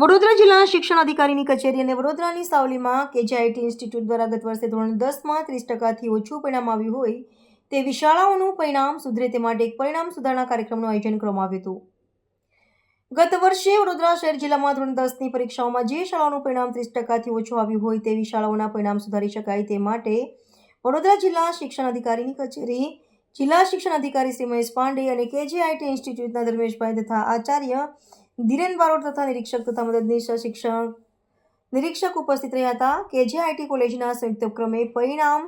વડોદરા જિલ્લા શિક્ષણ અધિકારીની કચેરી અને વડોદરાની સાવલીમાં કેજીઆઈટી ઇન્સ્ટિટ્યૂટ દ્વારા ગત વર્ષે ધોરણ દસમાં ત્રીસ ટકાથી ઓછું પરિણામ આવ્યું હોય તેવી શાળાઓનું પરિણામ સુધરે તે માટે એક પરિણામ સુધારણા કાર્યક્રમનું આયોજન કરવામાં આવ્યું હતું. ગત વર્ષે વડોદરા શહેર જિલ્લામાં ધોરણ દસની પરીક્ષાઓમાં જે શાળાઓનું પરિણામ ત્રીસ ટકાથી ઓછું આવ્યું હોય તેવી શાળાઓના પરિણામ સુધારી શકાય તે માટે વડોદરા જિલ્લા શિક્ષણ અધિકારીની કચેરી, જિલ્લા શિક્ષણ અધિકારી શ્રી મહેશ પાંડે અને કેજીઆઈટી ઇન્સ્ટિટ્યૂટના ધર્મેશભાઈ તથા આચાર્ય ધીરેન બારોટ તથા નિરીક્ષક તથા મદદનીશ શિક્ષણ નિરીક્ષક ઉપસ્થિત રહ્યા હતા કેજીઆઈટી કોલેજના સંયુક્ત ઉપક્રમે પરિણામ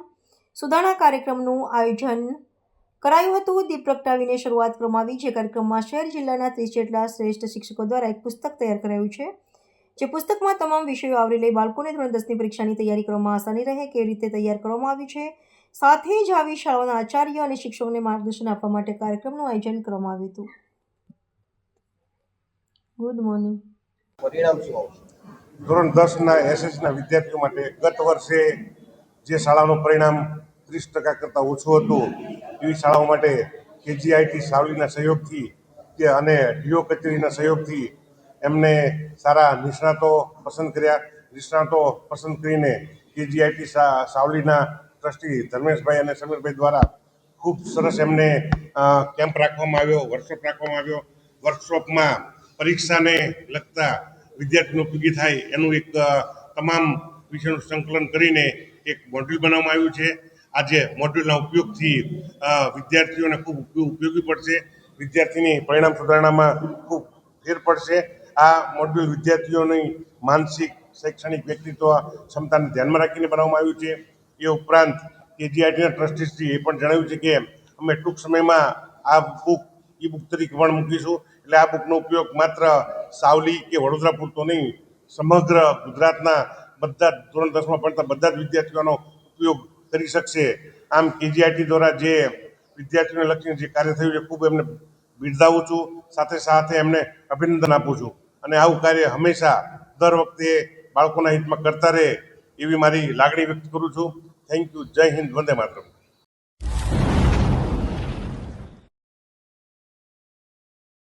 સુધારણા કાર્યક્રમનું આયોજન કરાયું હતું. દીપ પ્રગટાવીને શરૂઆત કરવામાં આવી જે કાર્યક્રમમાં શહેર જિલ્લાના ત્રીસ જેટલા શ્રેષ્ઠ શિક્ષકો દ્વારા એક પુસ્તક તૈયાર કરાયું છે, જે પુસ્તકમાં તમામ વિષયો આવરી લઈ બાળકોને ધોરણ દસની પરીક્ષાની તૈયારી કરવામાં આસાની રહે, કેવી રીતે તૈયાર કરવામાં આવ્યું છે, સાથે જ આવી શાળાઓના આચાર્ય અને શિક્ષકોને માર્ગદર્શન આપવા માટે કાર્યક્રમનું આયોજન કરવામાં આવ્યું હતું. ગુડ મોર્નિંગ પરિણામ શું આવશે? ધોરણ દસના એસએસના વિદ્યાર્થીઓ માટે ગત વર્ષે જે શાળાનું પરિણામ ત્રીસ ટકા કરતાં ઓછું હતું, એવી શાળાઓ માટે કેજીઆઈટી સાવલીના સહયોગથી કે અને ડીઓ કચેરીના સહયોગથી એમને સારા નિષ્ણાતો પસંદ કર્યા. નિષ્ણાતો પસંદ કરીને કેજીઆઈટી સાવલીના ટ્રસ્ટી ધર્મેશભાઈ અને સમીરભાઈ દ્વારા ખૂબ સરસ એમને કેમ્પ રાખવામાં આવ્યો, વર્કશોપ રાખવામાં આવ્યો. વર્કશોપમાં પરીક્ષાને લગતા વિદ્યાર્થીનો ઉપયોગી થાય એનું એક તમામ વિષયનું સંકલન કરીને એક મોડ્યુલ બનાવવામાં આવ્યું છે. આજે મોડ્યુલના ઉપયોગથી વિદ્યાર્થીઓને ખૂબ ઉપયોગી પડશે. વિદ્યાર્થીની પરિણામ સુધારણામાં ખૂબ ફેર પડશે. આ મોડ્યુલ વિદ્યાર્થીઓની માનસિક, શૈક્ષણિક વ્યક્તિત્વ ક્ષમતાને ધ્યાનમાં રાખીને બનાવવામાં આવ્યું છે. એ ઉપરાંત કેજીઆઈટીના ટ્રસ્ટીશ્રી એ પણ જણાવ્યું છે કે અમે ટૂંક સમયમાં આ બુક ઈ બુક તરીકે પણ મૂકીશું. એટલે આ બુકનો ઉપયોગ માત્ર સાવલી કે વડોદરા પૂરતો નહીં, સમગ્ર ગુજરાતના બધા ધોરણ દસમાં ભણતા બધા જ વિદ્યાર્થીઓનો ઉપયોગ કરી શકશે. આમ કેજીઆઈટી દ્વારા જે વિદ્યાર્થીઓને લક્ષીને જે કાર્ય થયું છે, ખૂબ એમને બિરદાવું છું. સાથે સાથે એમને અભિનંદન આપું છું. અને આવું કાર્ય હંમેશા, દર વખતે બાળકોના હિતમાં કરતા રહે એવી મારી લાગણી વ્યક્ત કરું છું. થેન્ક યુ જય હિન્દ. વંદે માતરમ.